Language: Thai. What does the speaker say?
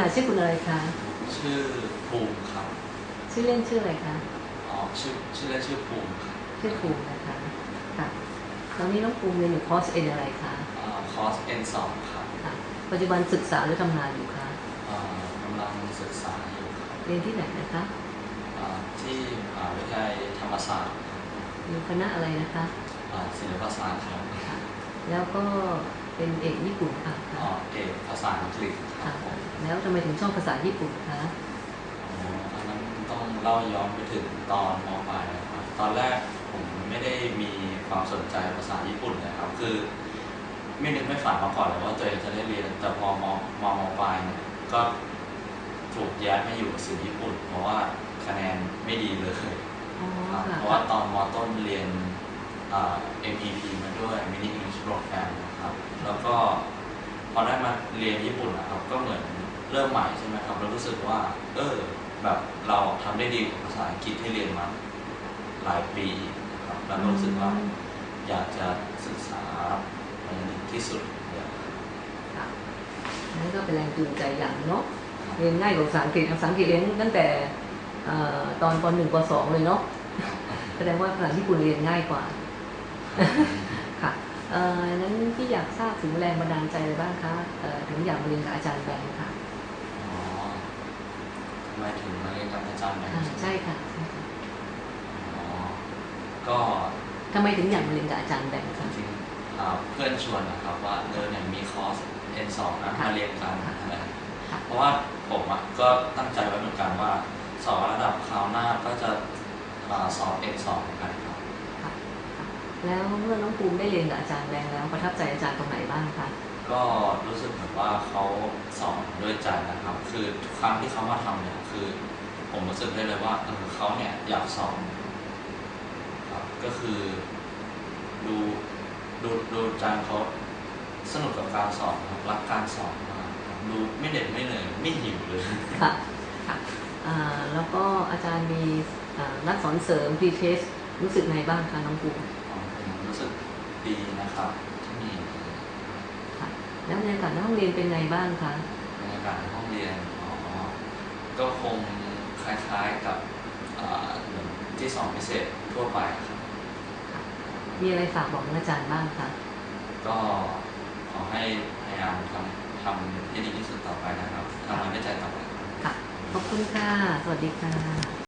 ค่ะชื่อคุณอะไรคะชื่อภูมิครับชื่อเล่นชื่ออะไรคะอ๋อชื่อชื่อเล่นชื่อภูมิครับชื่อภูมินะคะค่ะตอนนี้น้องภูมิเรียนอยู่คอร์สเอ็นอะไรคะอ่าคอร์ส N2 ครับค่ะปัจจุบันศึกษาหรือทำงานอยู่คะอ่ากำลังศึกษาอยู่ครับเรียนที่ไหนนะคะอ่าที่มหาวิทยาลัยธรรมศาสตร์อยู่คณะอะไรนะคะอ่าศิลปศาสตร์ครับค่ะแล้วก็ เป็นเอกญี่ปุ่นค่ะอ๋อเอกภาษาอังกฤษครัค่ะบผมแล้วทำไมถึงชอบภาษาญี่ปุ่นคะอ๋ออันนั้นต้องเล่าย้อนไปถึงตอนมปลายนะครับตอนแรกผมไม่ได้มีความสนใจภาษาญี่ปุ่นเลยครับคือ ไม่นึกไม่ฝันมาก่อนเลยว่าตัวเองจะได้เรียนแต่พอมมมปลายเนี่ยก็ถูกย้ายมาอยู่สื่อญี่ปุ่น เพราะว่าคะแนนไม่ดีเลยอ๋อครับค่ะเพราะว่าตอนมต้นเรียนอ่า MEP มาด้วย Mini English Program นะครับ แล้วก็พอได้มาเรียนญี่ปุ่นนะครับ ก็เหมือนเริ่มใหม่ใช่ไหมครับแล้วรู้สึกว่า เออ แบบเราทำได้ดีกว่าภาษาอังกฤษที่เรียนมาหลายปีนะครับแล้วก็รู้สึกว่าอยากจะศึกษามันถึงที่สุดเนี่ยค่ะนั่นก็เป็นแรงจูงใจอย่างเนาะเรียนง่ายกว่าภาษาอังกฤษภาษาอังกฤษเรียนตั้งแต่เอ่อตอนป .1 ป .2 เลยเนาะแสดงว่าภาษาญี่ปุ่นเรียนง่ายกว่า ค่ะเอ่อนั้นพี่อยากทราบถึงแรงบันดาลใจอะไรบ้างคะเอ่อถึงอยากมาเรียนกับอาจารย์แบงค์ค่ะอ๋อทำไมถึงมาเรียนกับอาจารย์แบงอ่าค์ใช่ค่ะใช่ค่ะอ๋อก็ทำไมถึงอยากมาเรียนกับอาจารย์แบงค์จคะริงๆอ่าเพื่อนชวนนะครับว่าเออเนี่ยมีคอร์ส N2 นะค่ะมาเรียนกันค่ะอะไรค่ะเพราะว่าผมอะก็ตั้งใจไว้เหมือนกันว่าสอบระดับคราวหน้าก็จะอ่าสอบ N2 เหมือนกันครับค่ะค่ะ แล้วเมื่อน้องภูมิได้เรียนกับอาจารย์แบงค์แล้วประทับใจอาจารย์ตรงไหนบ้างคะก็รู้สึกเหมือนว่าเขาสอนด้วยใจนะครับ คือทุกครั้งที่เขามาทำเนี่ยคือ ผมรู้สึกได้เลยว่าเออเขาเนี่ยอยากสอนครับก็คือ ดูดูดูอาจารย์เขาสนุกกับการสอนครับรักการสอนมากครับดูไม่เด็ดไม่เหนื่อยไม่หิวเลยค่ะค่ะอ่าแล้วก็อาจารย์มีอ่านักสอนเสริมพรีเทสรู้สึกไงบ้างคะน้องภูมิผม รู้สึกดีนะครับที่มีค่ะแล้วบรรยากาศในห้องเรียนเป็นไงบ้างคะบรรยากาศในห้องเรียนอ๋อก็คงคล้ายๆกับอ่าเหมือนที่สอนพิเศษทั่วไปครับมีอะไรฝากบอกอาจารย์บ้างคะก็ขอให้พยายามทำทำให้ดีที่สุดต่อไปนะครับทำงานด้วยใจต่อไปค่ะขอบคุณค่ะ สวัสดีค่ะ